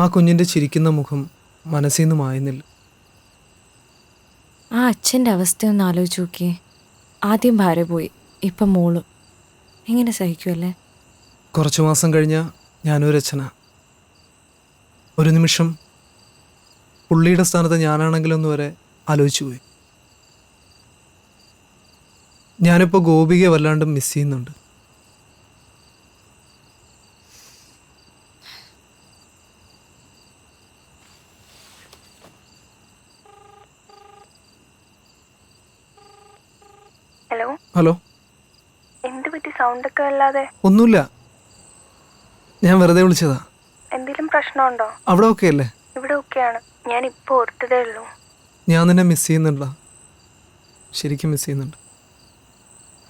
ആ കുഞ്ഞിന്റെ ചിരിക്കുന്ന മുഖം മനസ്സിൽ നിന്ന് മായുന്നില്ല. ആ അച്ഛന്റെ അവസ്ഥ ഒന്ന് ആലോചിച്ച് നോക്കിയേ. ആദ്യം ഭാര്യ പോയി ഇപ്പം മോളും. എങ്ങനെ സഹിക്കുമല്ലേ കുറച്ചു മാസം കഴിഞ്ഞ ഞാനൊരു അച്ഛനാ. ഒരു നിമിഷം പുള്ളിയുടെ സ്ഥാനത്ത് ഞാനാണെങ്കിലൊന്ന് വരെ ആലോചിച്ചു പോയി. ഞാനിപ്പോൾ ഗോപികയെ വല്ലാണ്ട് മിസ് ചെയ്യുന്നുണ്ട് ഹലോ ഹലോ എന്ത് പറ്റി സൗണ്ട് ഒക്കെ അല്ലാതെ ഒന്നുമില്ല. ഞാൻ വെറുതെ വിളിച്ചതാ. എന്തെങ്കിലും പ്രശ്നമുണ്ടോ? അവിടെ ഓക്കെ അല്ലേ? ഇവിടെ ഓക്കെയാണ് ഞാൻ ഇപ്പോൾ ഓർത്തതേ ഉള്ളൂ. ഞാൻ നിന്നെ മിസ് ചെയ്യുന്നുണ്ടോ ശരിക്കും മിസ് ചെയ്യുന്നുണ്ട്.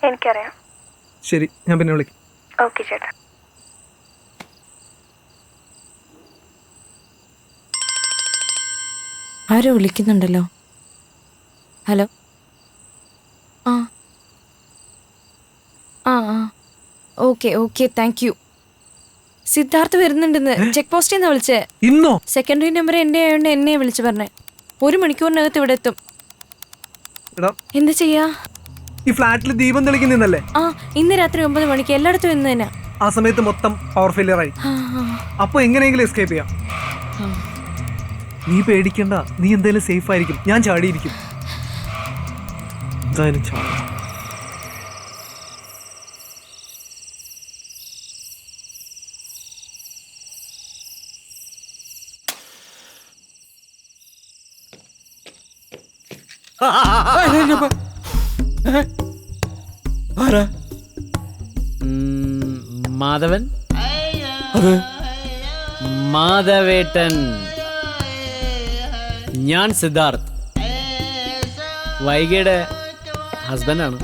എനിക്കറിയാം. ശരി ഞാൻ പിന്നെ വിളിക്കാം. ഓക്കെ ചേട്ടാ. ആരോ വിളിക്കുന്നുണ്ടല്ലോ? ഹലോ? ആ. ആ ആ. Okay okay thank you Siddharth വരുന്നുണ്ടെന്ന് ചെക്ക് പോസ്റ്റിൽ നിന്ന് വിളിച്ചേ? ഇന്നോ? സെക്കൻഡറി നമ്പർ എന്റെ ആയതുകൊണ്ട് എന്നെ വിളിച്ചു പറഞ്ഞേ. ഒരു മണിക്കൂറിനകത്ത് ഇവിടെ എത്തും. എടാ. എന്താ ചെയ്യാ? ഈ ഫ്ലാറ്റിൽ ദീപം തെളിക്കുന്നില്ലേ ആ ഇന്ന് രാത്രി ഒമ്പത് മണിക്ക് എല്ലായിടത്തും ഇന്ന് തന്നെ. ആ സമയത്ത് മൊത്തം പവർ ഫെയിലിയർ ആയി. അപ്പൊ എങ്ങനെയെങ്കിലും എസ്കേപ്പ് ചെയ്യാം. നീ പേടിക്കണ്ട. നീ എന്തായാലും സേഫ് ആയിരിക്കും. ഞാൻ ചാടിയിരിക്കും. എന്തായാലും ചാടും. മാധവൻ? മാധവേട്ടൻ. ഞാൻ സിദ്ധാർത്ഥ്. വൈകിയുടെ ഹസ്ബൻഡാണ്.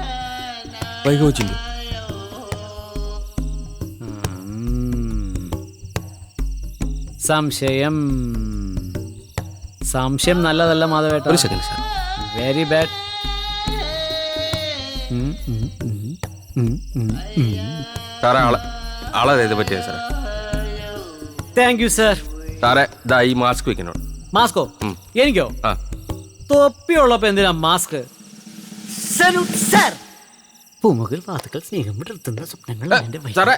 ഉം. സംശയം. സംശയം നല്ലതല്ല മാധവേട്ടൻ ഒരു സെക്കൻഡ് സാർ. വെരി ബാഡ് സാറേ ആളെ ആളെ ഇത് പറ്റിയ സാറേ. താങ്ക് യു സർ സാറേ ഇതാ ഈ മാസ്ക് വെക്കണം മാസ്കോ എനിക്കോ? ആ. തൊപ്പിയുള്ളപ്പോ എന്തിനാ മാസ്ക് സർ പൂമുകൾ വാതുക്കൾ സ്നേഹം വിടർത്തുന്ന സ്വപ്നങ്ങൾ സാറേ.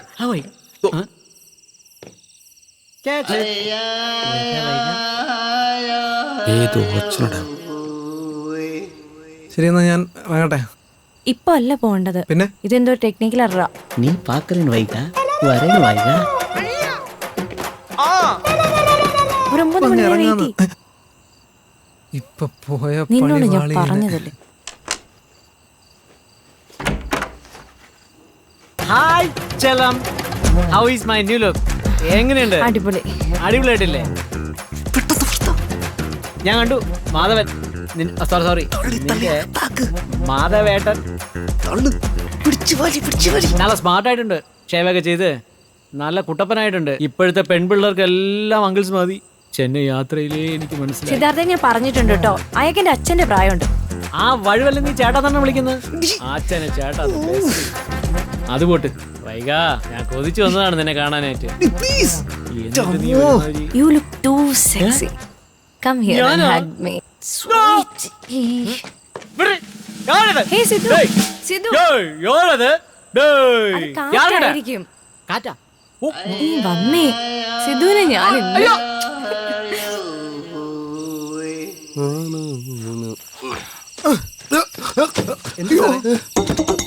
ഏതോ ശരി എന്നാ ഞാൻ വാങ്ങട്ടെ ഇപ്പൊ അല്ല പോണ്ടത് പിന്നെ? ഇതെന്തോ ടെക്നിക്കൽ അറ നീ ഒരു ഒമ്പത് മണി വരെ വെയിറ്റ് ചെയ്യ്. ഇപ്പൊ പോയ നിന്നോട് പണി ഞാൻ വാളിയില്ല. പറഞ്ഞതല്ലേ? Hi Chalam how is my new look എങ്ങനെയുണ്ട്? അടിപൊളി. അടിപൊളിയായിട്ടില്ലേ? ഞാൻ കണ്ടു മാധവൻ. സോറി സോറി മാധവേട്ടൻ നല്ല സ്മാർട്ട് ആയിട്ടുണ്ട് ഷേവൊക്കെ ചെയ്ത്. നല്ല കുട്ടപ്പനായിട്ടുണ്ട്. ഇപ്പോഴത്തെ പെൺപിള്ളേർക്ക് എല്ലാം അങ്കിൾസ് മതി. ചെന്നൈ യാത്രയിലേ എനിക്ക് മനസ്സിലായി. സിദ്ധാർത്ഥ ഞാൻ പറഞ്ഞിട്ടുണ്ട് കേട്ടോ. അയാൾക്ക് എന്റെ അച്ഛന്റെ പ്രായമുണ്ട്. ആ വഴുവല്ല നീ ചേട്ടാ തന്നെ വിളിക്കുന്നത്? അച്ഛനെ ചേട്ടാ അത് പോട്ട്. വൈകാ ഞാൻ കൊതിച്ചു വന്നതാണ് നിന്നെ കാണാനായിട്ട്. You look too sexy come here and hug me. Hey Siddhu. Siddhu. അത്. കാറ്റായിരിക്കും. കാറ്റാ. ഓ, നീ വന്നേ. സിദ്ധുവിനെ ഞാൻ ഇന്ന് എന്തോ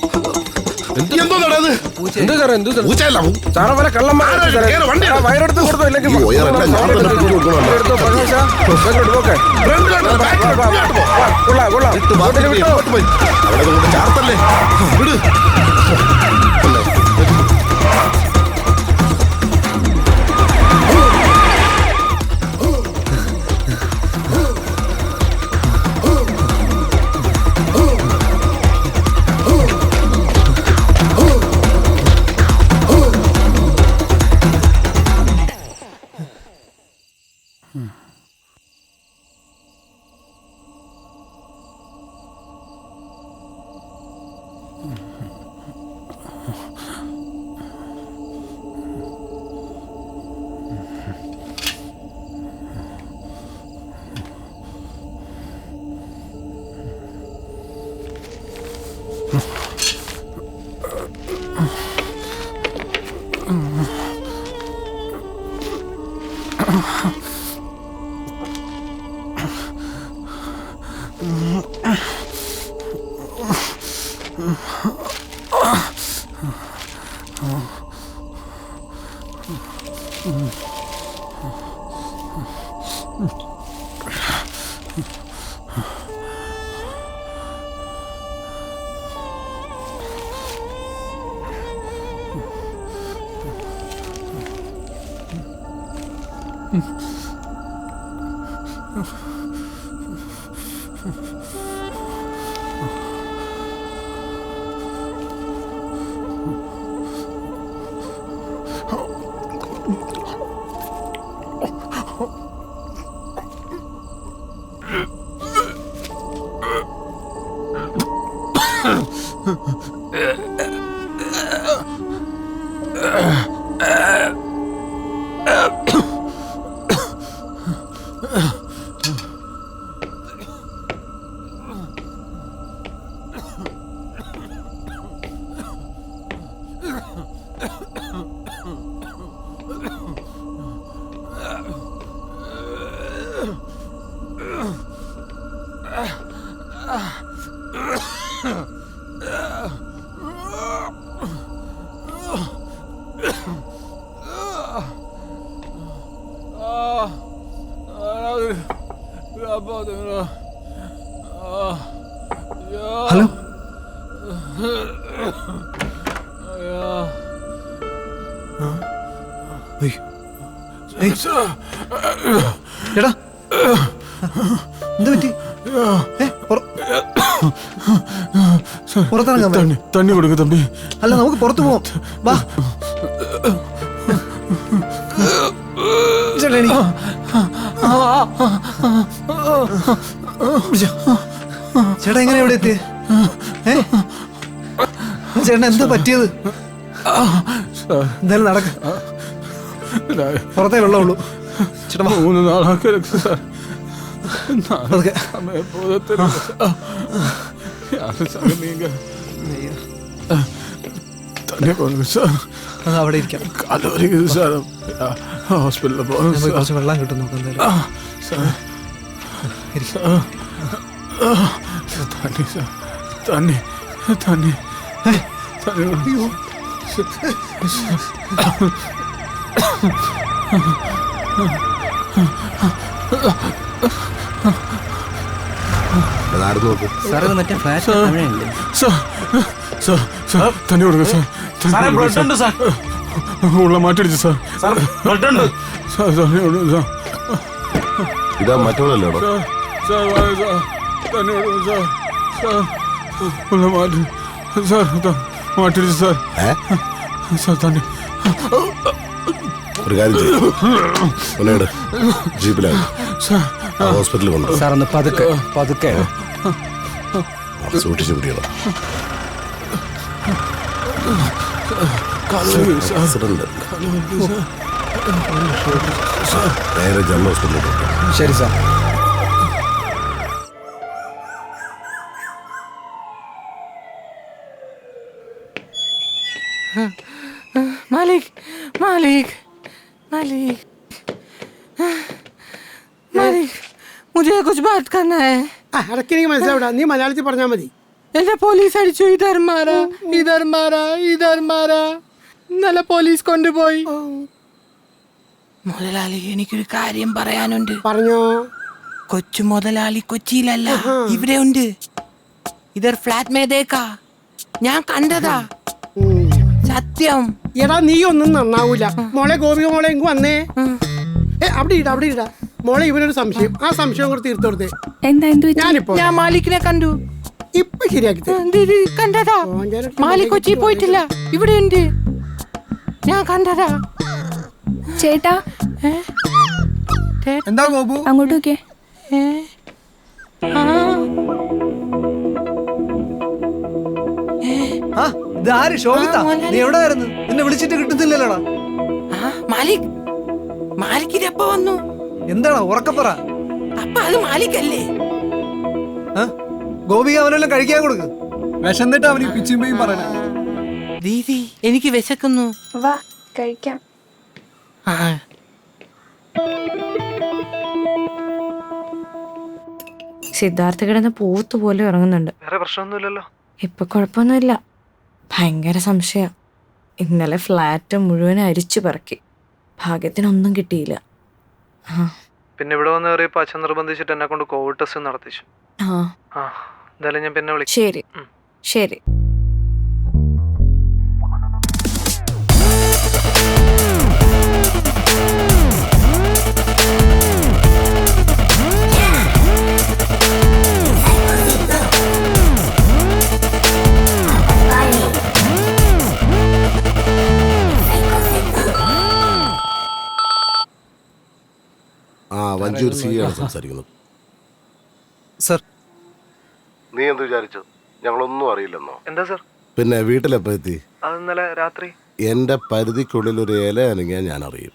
നടന്നത് എന്തോ സാറേ എന്തോ സാറേ പൂച്ചയല്ല സാറേ വരെ കള്ളന്മാരാ വയറെടുത്ത് കൊടുത്തോ ഇല്ലെങ്കിൽ ഈ വയറെല്ലാം ഞാൻ തന്നെ Mm-hmm. അല്ലേ? എടാ. എന്ത് പറ്റി പുറത്തിറങ്ങാൻ തണ്ണി കൊടുക്ക തമ്പി. അല്ല നമുക്ക് പുറത്തു പോവാം. വാ. ചേട്ടാ എങ്ങനെ എവിടെ എത്തി ഏ? ചേട്ടൻ എന്താ പറ്റിയത്? എന്തായാലും നടക്ക. പുറത്തേ വെള്ളമുള്ളൂ. മൂന്ന് നാളാക്കി സാർ. തന്നെ കൊടുക്കും സാർ. അവിടെ ഇരിക്കാം. കാലോരിക്കും സാർ. ഹോസ്പിറ്റലിൽ സാർ. കുറച്ച് വെള്ളം കിട്ടും നോക്കാം എന്തായാലും. സാർ. ഇരിക്കാം. തണ്ണി സാർ മറ്റേ ഫ്ലാഷ് തമിഴല്ലേ സാർ സാർ സാർ തണ്ണി കൊടുക്കുക സാർ. സാർ. ഉള്ള മാറ്റിടിച്ചു സാർ. സാർ തണ്ണി കൊടുക്കുക സാർ ഇതാ മറ്റവളല്ലേടോ സാർ സാർ തണ്ണി കൊടുക്കുക സാർ. സാർ ഉള്ള മാറ്റി സാർ മാറ്റിടിച്ചു സാർ. സാർ തണ്ണി ഒരു കാര്യം ചെയ്യും. ജീപ്പിലാണ് ഹോസ്പിറ്റലിൽ കൊണ്ടു സാർ ഒന്ന് പതുക്കെ പതുക്കെ. സൂക്ഷിച്ചു പിടിക്കണം. നേരെ ജനറൽ ഹോസ്പിറ്റലിൽ ശരി സാർ. മാലിക് മാലിക്. मालिक मालिक मुझे कुछ बात करना है ഇടയ്ക്ക് എനിക്ക് മനസ്സിലാവില്ല നീ മലയാളത്തിൽ പറഞ്ഞാൽ മതി എന്നെ പോലീസ് അടിച്ചു ഇതർ മാറാ ഇതർ മാറാ ഇതർ മാറാ ഇന്നലെ പോലീസ് കൊണ്ടുപോയി മുതലാളി എനിക്കൊരു കാര്യം പറയാനുണ്ട് പറഞ്ഞോ കൊച്ചു മുതലാളി കൊച്ചിയിലല്ല ഇവിടെ ഉണ്ട് ഇതർ ഫ്ലാറ്റ് മേതേക്കാ ഞാൻ കണ്ടതാ ഉം. സത്യം എടാ നീ ഒന്നും നന്നാവൂല. മോളെ ഗോപിക മോളെ ഇങ്ങ് വന്നേ. ഏ അവിടെ ഇട അവിടെ ഇട. മോളെ ഇവനൊരു സംശയം. ആ സംശയം കൂടെ തീർത്തു കൊടുത്തേ. എന്താ എന്ത് ഞാനിപ്പോ ഞാൻ മാലിക്കിനെ കണ്ടു. ഇപ്പൊ ശരിയാക്കി തരാം. ദീദി കണ്ടതാ? മാലിക് കൊച്ചി പോയിട്ടില്ല. ഇവിടെ ഉണ്ട്. ഞാൻ കണ്ടതാ. ചേട്ടാ എന്താ ഗോപു? അങ്ങോട്ട് നോക്കിയേ. ഏ? ആ, നീ എവിടെ ആയിരുന്നു? വിളിച്ചിട്ട് മാലിക്. മാലിക് വന്നു? അപ്പ അത് മാലിക് അല്ലേ അവനെല്ലാം കഴിക്കാൻ കൊടുക്ക്. ദീദി എനിക്ക് വിശക്കുന്നു. കഴിക്കാം. സിദ്ധാർത്ഥ കിടന്ന് പോത്ത് പോലെ ഇറങ്ങുന്നുണ്ട് ഇപ്പൊ കുഴപ്പമൊന്നുമില്ല. ഭയങ്കര സംശയം. ഇന്നലെ ഫ്ലാറ്റ് മുഴുവൻ അരിച്ചു പറക്കി. ഭാഗ്യത്തിനൊന്നും കിട്ടിയില്ല. പിന്നെ ഇവിടെ വന്ന് കയറിയപ്പോ അച്ഛൻ നിർബന്ധിച്ചിട്ട് എന്നെ കൊണ്ട് കോവിഡ് ടെസ്റ്റ് നടത്തിച്ചു. ആ. ആ എന്തായാലും ഞാൻ പിന്നെ വിളിക്കാം ശരി. ശരി. സംസാരിക്കുന്നത് സർ. നീ എന്ത് വിചാരിച്ചു? ഞങ്ങളൊന്നും അറിയില്ലെന്നോ? എന്താ സർ? പിന്നെ വീട്ടിലെപ്പോ എത്തി? അത് ഇന്നലെ രാത്രി. എന്റെ പരിധിക്കുള്ളിൽ ഒരു ഇല അനങ്ങിയാൽ ഞാൻ അറിയും.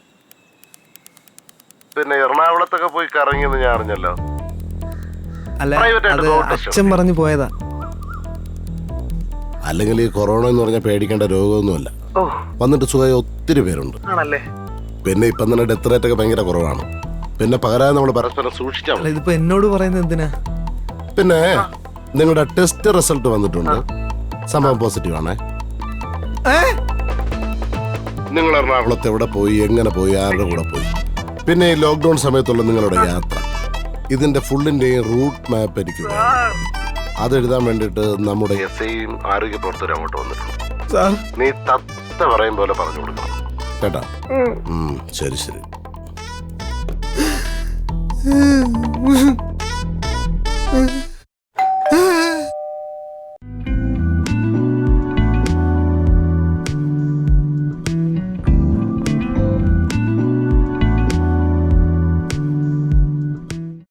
പിന്നെ എറണാകുളത്തൊക്കെ പോയി കറങ്ങിയെന്ന് ഞാൻ അറിഞ്ഞല്ലോ. അല്ല Private ആയിട്ട് അത് അച്ഛൻ പറഞ്ഞു പോയതാ. അല്ലെങ്കിൽ ഈ കൊറോണ എന്ന് പറഞ്ഞാൽ പേടിക്കേണ്ട രോഗമൊന്നുമല്ല. ഓ. വന്നിട്ട് സുഖമായി ഒത്തിരി പേരുണ്ട്. ആണല്ലേ? പിന്നെ ഇപ്പം തന്നെ ഡെത്ത് റേറ്റ് ഒക്കെ ഭയങ്കര കുറവാണ്. പിന്നെ പകരാതെ നമ്മൾ പരസ്പരം സൂക്ഷിച്ചാൽ അല്ല മതി. ഇതിപ്പോ എന്നോട് പറയുന്നത് എന്തിനാ? പിന്നെ നിങ്ങളുടെ ടെസ്റ്റ് റിസൾട്ട് വന്നിട്ടുണ്ട്. സംഭവം പോസിറ്റീവ് ആണേ. നിങ്ങൾ എറണാകുളത്ത് എവിടെ പോയി? എങ്ങനെ പോയി? ആരുടെ കൂടെ പോയി? പിന്നെ ഈ ലോക്ക്ഡൌൺ സമയത്തുള്ള നിങ്ങളുടെ യാത്ര. ഇതിന്റെ ഫുള്ളിന്റെയും റൂട്ട് മാപ്പ് എനിക്ക് വേണം. അത് എഴുതാൻ വേണ്ടിട്ട് നമ്മുടെ എസ് ഐയും ആരോഗ്യ പ്രവർത്തകരും അങ്ങോട്ട് വന്നിട്ടുണ്ട്. സാർ. നീ തത്ത പറയും പോലെ പറഞ്ഞു കൊടുക്കണം. കേട്ടാ? ഉം, ശരി ശരി. 嗯。不是